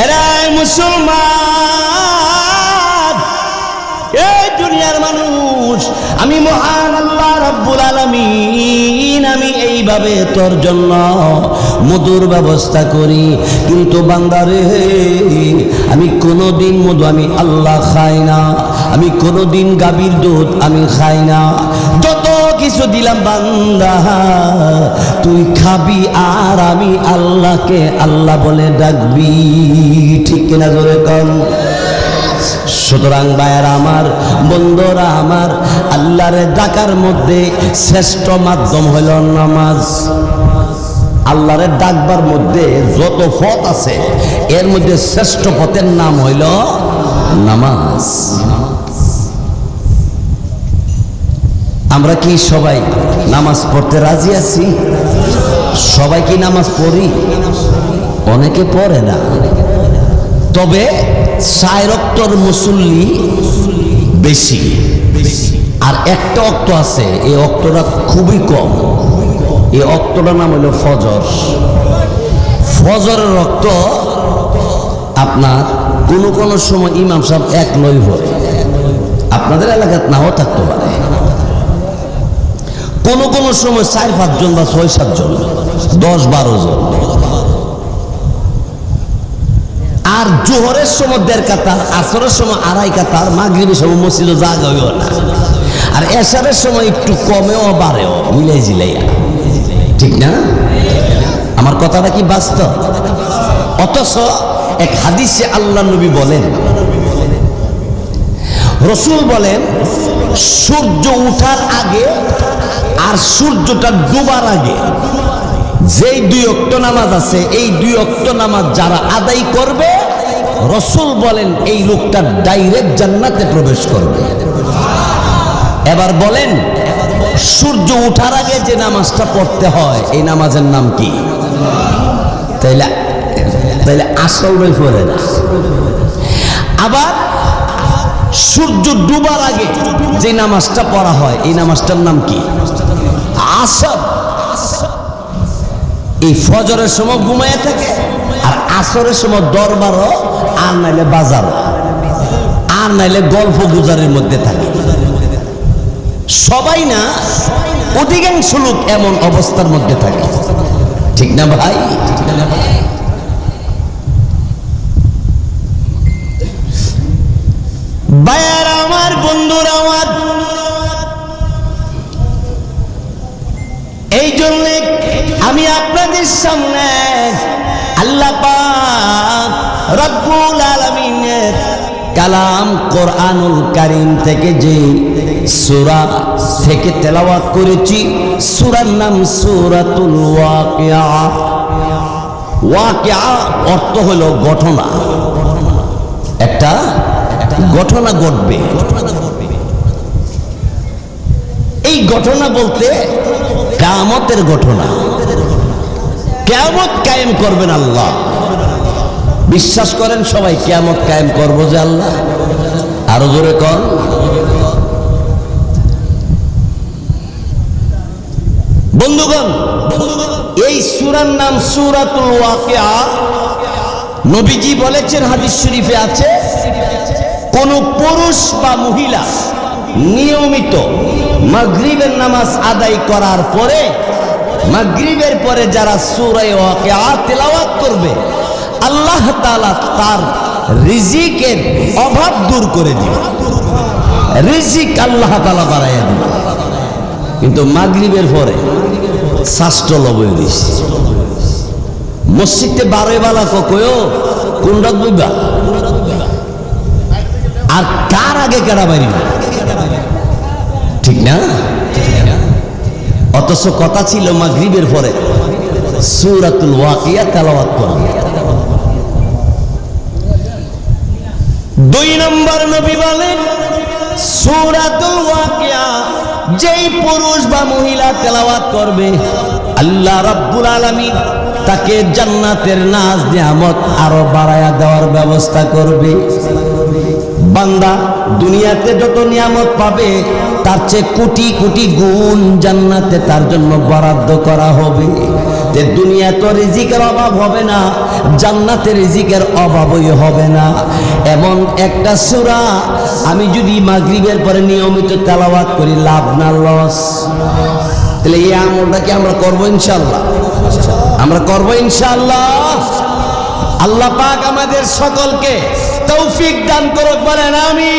এরাই মুসলমান। এই দুনিয়ার মানুষ আমি মহান আল্লাহ রব্বুল আলামিন আমি এইভাবে তোর জন্য মধুর ব্যবস্থা করি। কিন্তু বান্দারে আমি কোনোদিন মধু আমি আল্লাহ খাই না। আমি কোনোদিন গাভীর দুধ আমি খাই না। যত কিছু দিলাম বান্দা, তুই খাবি আর আমি আল্লাহকে আল্লাহ বলে ডাকবি। ঠিক কিনা জোরে কম সুতরাং বায়ের আমার, বন্ধুরা আমার, আল্লাহর ডাকার মধ্যে শ্রেষ্ঠ মাধ্যম হইল নামাজ। আল্লাহরে ডাকবার মধ্যে যত পথ আছে, এর মধ্যে শ্রেষ্ঠ পথের নাম হইল নামাজ। আমরা কি সবাই নামাজ পড়তে রাজি আছি? সবাই কি নামাজ পড়ি? অনেকে পড়ে না। তবে সায় রক্তর মুসল্লি বেশি। আর একটা অক্ত আছে, এই অক্তটা খুবই কম। এই অক্তটার নাম হলো ফজর। ফজরের রক্ত আপনার কোনো কোনো সময় ইমাম সাহেব এক নয় হয় আপনাদের এলাকাত নাও থাকতে পারে। কোনো কোনো সময় চার পাঁচজন বা ছয় সাতজন দশ, বারো জন। আর জোহরের সময় দেড় কাতার, আসরের সময় আড়াই কাতার, মাগরিবের সময় মসজিদে জাগা হইও না। আর এসারের সময় একটু কমেও বাড়েও, মিলাই জিলাইয়া। ঠিক না? আমার কথাটা কি বাস্তব? অথচ এক হাদিসে আল্লাহ নবী বলেন, রসুল বলেন, সূর্য উঠার আগে আর সূর্যটা ডুবার আগে যেই দুই অক্ট নামাজ আছে, এই দুই অক্ট নামাজ যারা আদায় করবে, রসুল বলেন এই লোকটা ডাইরেক্ট জান্নাতে প্রবেশ করবে। এবার বলেন সূর্য উঠার আগে যে নামাজটা পড়তে হয়, এই নামাজের নাম কি? তাইলে তাইলে আসল বই পড়ে না। আবার সূর্য ডুবার আগে যে নামাজটা পড়া হয়, এই নামাজটার নাম কি? আসর। এই ফজরের সময় ঘুমায় থাকে, আর আসরের সময় দরবারও, আর নাইলে বাজারও। আর নাইলে গল্প গুজারের মধ্যে থাকে। সবাই না, অধিকাংশ লোক এমন অবস্থার মধ্যে থাকে। ঠিক না ভাই? বায়ার আমার, বন্ধুর আমার। এই জন্য আমি আপনাদের সামনে আল্লাহ রব্বুল আলামিনের কালাম কোরআনুল কারীম থেকে যে সূরা থেকে তেলাওয়াত করেছি। সূরার নাম সূরাতুল ওয়াকিয়া। ওয়াকিয়া অর্থ হলো ঘটনা। একটা ঘটনা ঘটবে। এই ঘটনা বলতে কামতের ঘটনা। কেমত কায়েম করবেন আল্লাহ। বিশ্বাস করেন সবাই কেমত কায়েম করব যে আল্লাহ। আরও জোরে কর বন্ধুগণ, এই সুরার নাম সুরাতুল ওয়াকিয়া। নবীজি বলেছেন, হাদিস শরীফে আছে, কোন পুরুষ বা মহিলা নিয়মিত মাগরিবের নামাজ আদায় করার পরে, মাগরিবের পরে যারা সুরাই ওয়াকিয়া তেলাওয়াত করবে, আল্লাহ তাআলা তার রিজিকের অভাব দূর করে দিবে। রিজিক আল্লাহ তাআলা বাড়াইয়া দিবে। কিন্তু মাগরিবের পরে শাস্ত্র লবয় দিস। মসজিদে বারোই বালা ককয়ও কোন রাত বুঝবা আর কার আগে কেডা বাড়ি ঠিক না? অথচ কথা ছিল মাগরিবের পরে সুরাতুল ওয়াকিয়া তেলাওয়াত করবে দুই নম্বর নবী বলেন সুরাতুল ওয়াকিয়া, যেই পুরুষ বা মহিলা তেলাওয়াত করবে, আল্লাহ রাব্বুল আলামিন তাকে জান্নাতের নাজ নিয়ামত আরও বাড়ায়া দেওয়ার ব্যবস্থা করবে। বান্দা দুনিয়াতে যত নিয়ামত পাবে, তার চেয়ে কোটি কোটি গুণ জান্নাতে তার জন্য বরাদ্দ করা হবে। যে দুনিয়া তো রিজিকের অভাব হবে না, জান্নাতে রিজিকের অভাবই হবে না। এমন একটা সুরা, আমি যদি মাগরিবের পরে নিয়মিত তেলাওয়াত করি, লাভ না, লস। তাহলে এই আমলটা কি আমরা করব ইনশাল্লাহ আমরা করব ইনশাল্লাহ আল্লাহ পাক আমাদের সকলকে তৌফিক দান করুক বলেন আমি